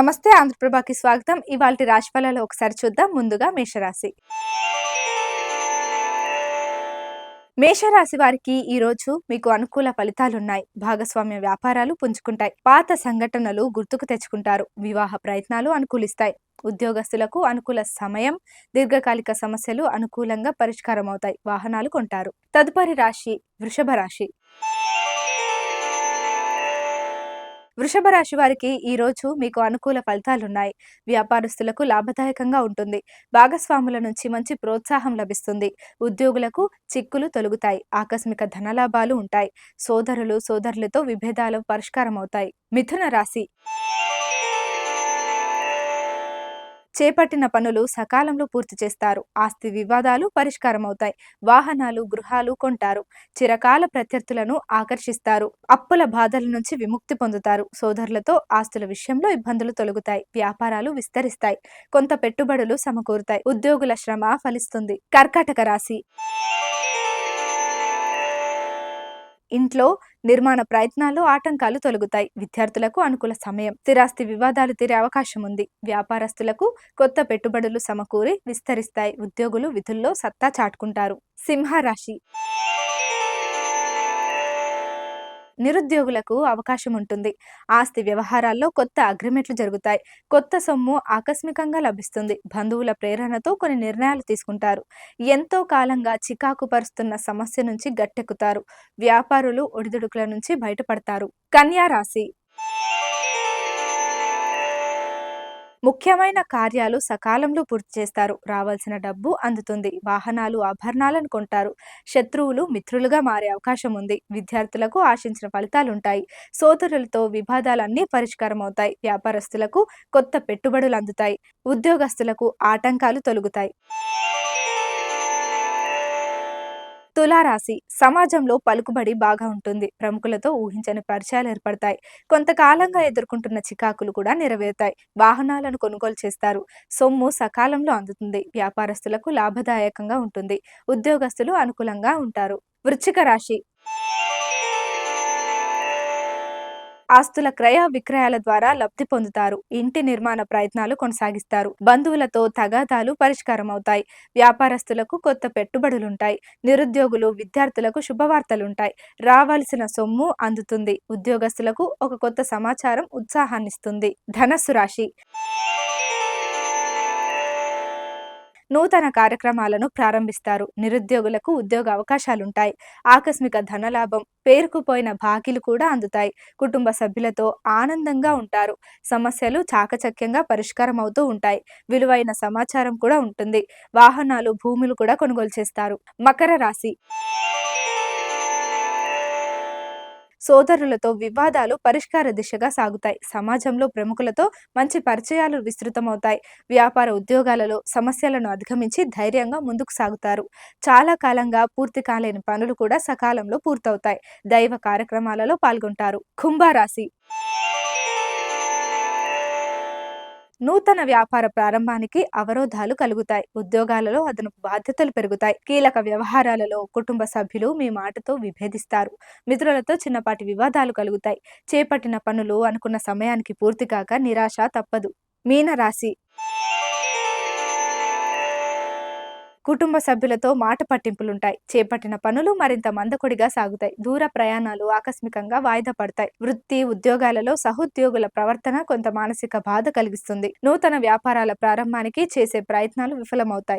నమస్తే ఆంధ్రప్రభకి స్వాగతం. ఇవాళ రాశిఫలాలు ఒకసారి చూద్దాం. ముందుగా మేషరాశి. మేషరాశి వారికి ఈ రోజు మీకు అనుకూల ఫలితాలున్నాయి. భాగస్వామ్య వ్యాపారాలు పుంజుకుంటాయి. పాత సంఘటనలు గుర్తుకు తెచ్చుకుంటారు. వివాహ ప్రయత్నాలు అనుకూలిస్తాయి. ఉద్యోగస్తులకు అనుకూల సమయం దీర్ఘకాలిక సమస్యలు అనుకూలంగా పరిష్కారం అవుతాయి వాహనాలు కొంటారు. తదుపరి రాశి వృషభ రాశి. వృషభ రాశి వారికి ఈ రోజు మీకు అనుకూల ఫలితాలున్నాయి. వ్యాపారస్తులకు లాభదాయకంగా ఉంటుంది. భాగస్వాముల నుంచి మంచి ప్రోత్సాహం లభిస్తుంది. ఉద్యోగులకు చిక్కులు తొలుగుతాయి. ఆకస్మిక ధనలాభాలు ఉంటాయి. సోదరులు సోదరులతో విభేదాలు పరిష్కారం అవుతాయి మిథున రాశి చేపట్టిన పనులు సకాలంలో పూర్తి చేస్తారు. ఆస్తి వివాదాలు పరిష్కారమవుతాయి. వాహనాలు గృహాలు కొంటారు. చిరకాల ప్రత్యర్థులను ఆకర్షిస్తారు. అప్పుల బాధల నుంచి విముక్తి పొందుతారు. సోదరులతో ఆస్తుల విషయంలో ఇబ్బందులు తొలగుతాయి. వ్యాపారాలు విస్తరిస్తాయి. కొంత పెట్టుబడులు సమకూరుతాయి. ఉద్యోగుల శ్రమ ఫలిస్తుంది. కర్కాటక రాశి ఇంట్లో నిర్మాణ ప్రయత్నాలు ఆటంకాలు తొలగుతాయి. విద్యార్థులకు అనుకూల సమయం. స్థిరాస్తి వివాదాలు తీరే అవకాశం ఉంది. వ్యాపారస్తులకు కొత్త పెట్టుబడులు సమకూరి విస్తరిస్తాయి. ఉద్యోగులు విధుల్లో సత్తా చాటుకుంటారు. సింహరాశి నిరుద్యోగులకు అవకాశం ఉంటుంది. ఆస్తి వ్యవహారాల్లో కొత్త అగ్రిమెంట్లు జరుగుతాయి. కొత్త సొమ్ము ఆకస్మికంగా లభిస్తుంది. బంధువుల ప్రేరణతో కొన్ని నిర్ణయాలు తీసుకుంటారు. ఎంతో కాలంగా చికాకు పరుస్తున్న సమస్య నుంచి గట్టెక్కుతారు. వ్యాపారులు ఒడిదుడుకుల నుంచి బయటపడతారు. కన్యా రాశి ముఖ్యమైన కార్యాలు సకాలంలో పూర్తి చేస్తారు. రావాల్సిన డబ్బు అందుతుంది. వాహనాలు ఆభరణాలను కొంటారు. శత్రువులు మిత్రులుగా మారే అవకాశం ఉంది. విద్యార్థులకు ఆశించిన ఫలితాలుంటాయి. సోదరులతో వివాదాలన్నీ పరిష్కారం అవుతాయి వ్యాపారస్తులకు కొత్త పెట్టుబడులు అందుతాయి. ఉద్యోగస్తులకు ఆటంకాలు తొలుగుతాయి. తులారాశి సమాజంలో పలుకుబడి బాగా ఉంటుంది. ప్రముఖులతో ఊహించని పరిచయాలు ఏర్పడతాయి. కొంతకాలంగా ఎదుర్కొంటున్న చికాకులు కూడా నెరవేరుతాయి. వాహనాలను కొనుగోలు చేస్తారు. సొమ్ము సకాలంలో అందుతుంది. వ్యాపారస్తులకు లాభదాయకంగా ఉంటుంది. ఉద్యోగస్తులు అనుకూలంగా ఉంటారు. వృచ్చిక రాశి ఆస్తుల క్రయ విక్రయాల ద్వారా లబ్ధి పొందుతారు. ఇంటి నిర్మాణ ప్రయత్నాలు కొనసాగిస్తారు. బంధువులతో తగాదాలు పరిష్కారం అవుతాయి వ్యాపారస్తులకు కొత్త పెట్టుబడులుంటాయి. నిరుద్యోగులు విద్యార్థులకు శుభవార్తలుంటాయి. రావాల్సిన సొమ్ము అందుతుంది. ఉద్యోగస్తులకు ఒక కొత్త సమాచారం ఉత్సాహాన్నిస్తుంది. ధనస్సు రాశి నూతన కార్యక్రమాలను ప్రారంభిస్తారు. నిరుద్యోగులకు ఉద్యోగ అవకాశాలుంటాయి. ఆకస్మిక ధనలాభం పేరుకుపోయిన బాకీలు కూడా అందుతాయి. కుటుంబ సభ్యులతో ఆనందంగా ఉంటారు. సమస్యలు చాకచక్యంగా పరిష్కారం అవుతూ ఉంటాయి. విలువైన సమాచారం కూడా ఉంటుంది. వాహనాలు భూములు కూడా కొనుగోలు చేస్తారు. మకర రాశి సోదరులతో వివాదాలు పరిష్కార దిశగా సాగుతాయి. సమాజంలో ప్రముఖులతో మంచి పరిచయాలు విస్తృతమవుతాయి. వ్యాపార ఉద్యోగాలలో సమస్యలను అధిగమించి ధైర్యంగా ముందుకు సాగుతారు. చాలా కాలంగా పూర్తి కాలేని పనులు కూడా సకాలంలో పూర్తవుతాయి. దైవ కార్యక్రమాలలో పాల్గొంటారు. కుంభరాశి నూతన వ్యాపార ప్రారంభానికి అవరోధాలు కలుగుతాయి. ఉద్యోగాలలో అదనపు బాధ్యతలు పెరుగుతాయి. కీలక వ్యవహారాలలో కుటుంబ సభ్యులు మీ మాటతో విభేదిస్తారు. మిత్రులతో చిన్నపాటి వివాదాలు కలుగుతాయి. చేపట్టిన పనులు అనుకున్న సమయానికి పూర్తి కాక నిరాశ తప్పదు. మీన కుటుంబ సభ్యులతో మాట పట్టింపులుంటాయి. చేపట్టిన పనులు మరింత మందకొడిగా సాగుతాయి. దూర ప్రయాణాలు ఆకస్మికంగా వాయిదా పడతాయి. వృత్తి ఉద్యోగాలలో సహోద్యోగుల ప్రవర్తన కొంత మానసిక బాధ కలిగిస్తుంది. నూతన వ్యాపారాల ప్రారంభానికి చేసే ప్రయత్నాలు విఫలమవుతాయి.